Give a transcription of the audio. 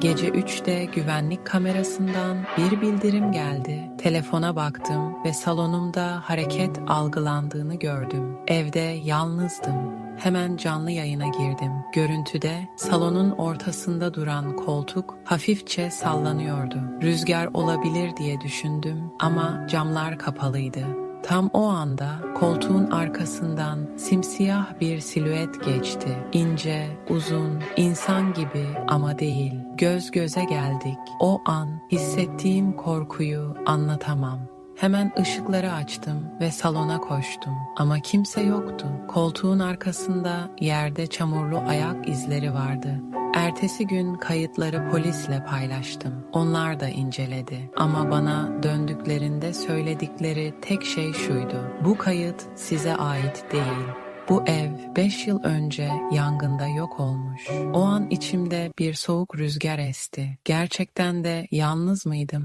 Gece 3'te güvenlik kamerasından bir bildirim geldi. Telefona baktım ve salonumda hareket algılandığını gördüm. Evde yalnızdım. Hemen canlı yayına girdim. Görüntüde salonun ortasında duran koltuk hafifçe sallanıyordu. Rüzgar olabilir diye düşündüm ama camlar kapalıydı. Tam o anda koltuğun arkasından simsiyah bir silüet geçti. İnce, uzun, insan gibi ama değil. Göz göze geldik. O an hissettiğim korkuyu anlatamam. Hemen ışıkları açtım ve salona koştum. Ama kimse yoktu. Koltuğun arkasında yerde çamurlu ayak izleri vardı. Ertesi gün kayıtları polisle paylaştım. Onlar da inceledi. Ama bana döndüklerinde söyledikleri tek şey şuydu. Bu kayıt size ait değil. Bu ev 5 yıl önce yangında yok olmuş. O an içimde bir soğuk rüzgar esti. Gerçekten de yalnız mıydım?